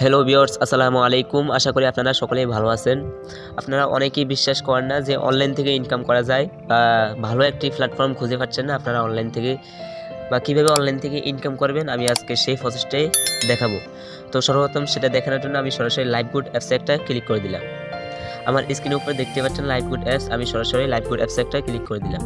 Hello বিয়ার্স আসসালামু আলাইকুম। আশা করি আপনারা সকলেই ভালো আছেন। আপনারা অনেকেই বিশ্বাস করেন না যে অনলাইন থেকে ইনকাম করা যায় বা ভালো একটি প্ল্যাটফর্ম খুঁজে পাচ্ছেন না আপনারা অনলাইন থেকে বা কীভাবে অনলাইন থেকে ইনকাম করবেন, আমি আজকে সেই প্রসেসটাই দেখাবো। তো সর্বপ্রথম সেটা দেখানোর জন্য আমি সরাসরি লাইভ গুড অ্যাপসে একটা ক্লিক করে দিলাম। আমার স্ক্রিনের উপরে দেখতে পাচ্ছেন লাইভ গুড অ্যাপস আমি সরাসরি লাইভ গুড অ্যাপসে একটা ক্লিক করে দিলাম।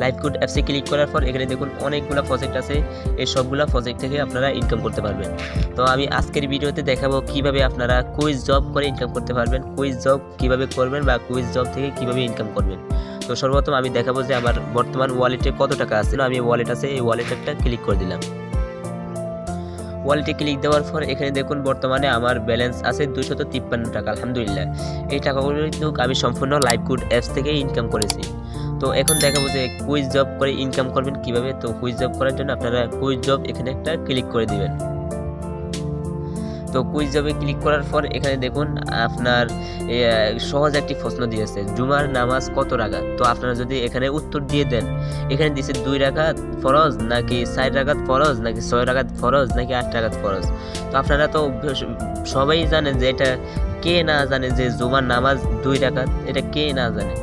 লাইভ গুড অ্যাপসে ক্লিক করার পর এখানে দেখুন অনেকগুলো প্রজেক্ট আছে। এই সবগুলো প্রজেক্ট থেকে আপনারা ইনকাম করতে পারবেন। তো আমি আজকের ভিডিওতে দেখাবো কীভাবে আপনারা কুইজ জব করে ইনকাম করতে পারবেন কুইজ জব কীভাবে করবেন বা কুইজ জব থেকে কীভাবে ইনকাম করবেন। তো সর্বপ্রথম আমি দেখাবো যে আমার বর্তমান ওয়ালেটে কত টাকা আছে। আমি ওয়ালেট আছে, এই ওয়ালেট একটা ক্লিক করে দিলাম। ওয়ালেটে ক্লিক দেওয়ার পর এখানে দেখুন বর্তমানে আমার ব্যালেন্স আছে দুশত তিপ্পান্ন টাকা, আলহামদুলিল্লাহ। এই টাকাগুলো কিন্তু আমি সম্পূর্ণ লাইভ গুড অ্যাপস থেকে ইনকাম করেছি। তো এখন দেখাবো যে কুইজ জব করে ইনকাম করবেন কীভাবে। তো কুইজ জব করার জন্য আপনারা কুইজ জব এখানে একটা ক্লিক করে দিবেন। তো কুইজ জবে ক্লিক করার পর এখানে দেখুন আপনার সহজ একটি প্রশ্ন দিয়েছে, জুমার নামাজ কত রাগাত তো আপনারা যদি এখানে উত্তর দিয়ে দেন, এখানে দিয়েছে দুই রাগাত ফরজ নাকি চার রাগাত ফরজ নাকি ছয় রাগাত ফরজ নাকি আট রাগাত ফরজ? তো আপনারা তো সবাই জানেন যে এটা কে না জানে যে জুমার নামাজ দুই রাগাত এটা কে না জানে?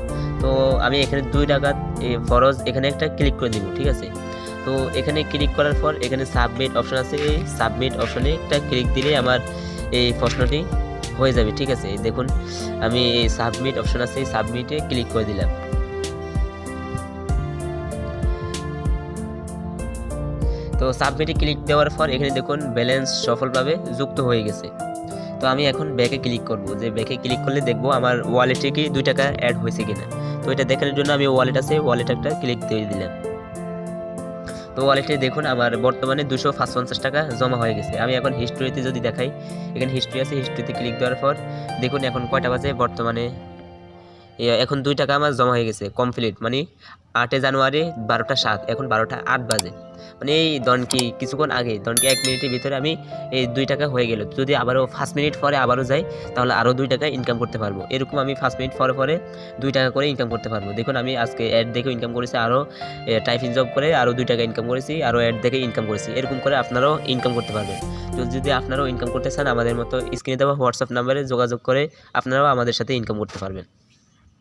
তো আমি এখানে দুই রাগাত এ, ফরজ এখানে একটা ক্লিক করে দিব ঠিক আছে? তো এখানে ক্লিক করার পর এখানে সাবমিট অপশন আছে এই সাবমিট অপশনে একটা ক্লিক দিলে আমার এই প্রশ্নটি হয়ে যাবে ঠিক আছে? দেখুন আমি এই সাবমিট অপশন আছে এই সাবমিটে ক্লিক করে দিলাম। তো সাবমিটে ক্লিক দেওয়ার পর এখানে দেখুন ব্যালেন্স সফলভাবে যুক্ত হয়ে গেছে। তো আমি এখন ব্যাকে ক্লিক করব যে ব্যাকে ক্লিক করলে দেখব আমার ওয়ালেটে কি দুই টাকা অ্যাড হয়েছে কিনা। তো এটা দেখানোর জন্য আমি ওয়ালেট আছে ওয়ালেট একটা ক্লিক দিয়ে দিলাম। তো ওয়ালেটে দেখুন আমার বর্তমানে দুশো পঞ্চাশ টাকা জমা হয়ে গেছে। আমি এখন হিস্ট্রিতে যদি দেখাই, এখানে হিস্ট্রি আছে হিস্ট্রিতে ক্লিক দেওয়ার পর দেখুন এখন কয়টা বাজে, বর্তমানে এখন দুই টাকা আমার জমা হয়ে গেছে কমপ্লিট মানে আটে জানুয়ারি বারোটা সাত, এখন বারোটা আট বাজে। মানে এই দনকি কিছুক্ষণ আগে দনকি এক মিনিটের ভিতরে আমি এই দুই টাকা হয়ে গেল। যদি আবারও পাঁচ মিনিট পরে আবারও যাই, তাহলে আরও দুই টাকা ইনকাম করতে পারব। এরকম আমি পাঁচ মিনিট পরে পরে দুই টাকা করে ইনকাম করতে পারব। দেখুন, আমি আজকে অ্যাড দেখে ইনকাম করেছি, আরও টাইপিং জব করে আরও দুই টাকা ইনকাম করেছি, আরও অ্যাড দেখে ইনকাম করেছি। এরকম করে আপনারাও ইনকাম করতে পারবেন। তো যদি আপনারাও ইনকাম করতে চান, আমাদের মতো স্ক্রিনে দেওয়া হোয়াটসঅ্যাপ নাম্বারে যোগাযোগ করে আপনারাও আমাদের সাথে ইনকাম করতে পারবেন।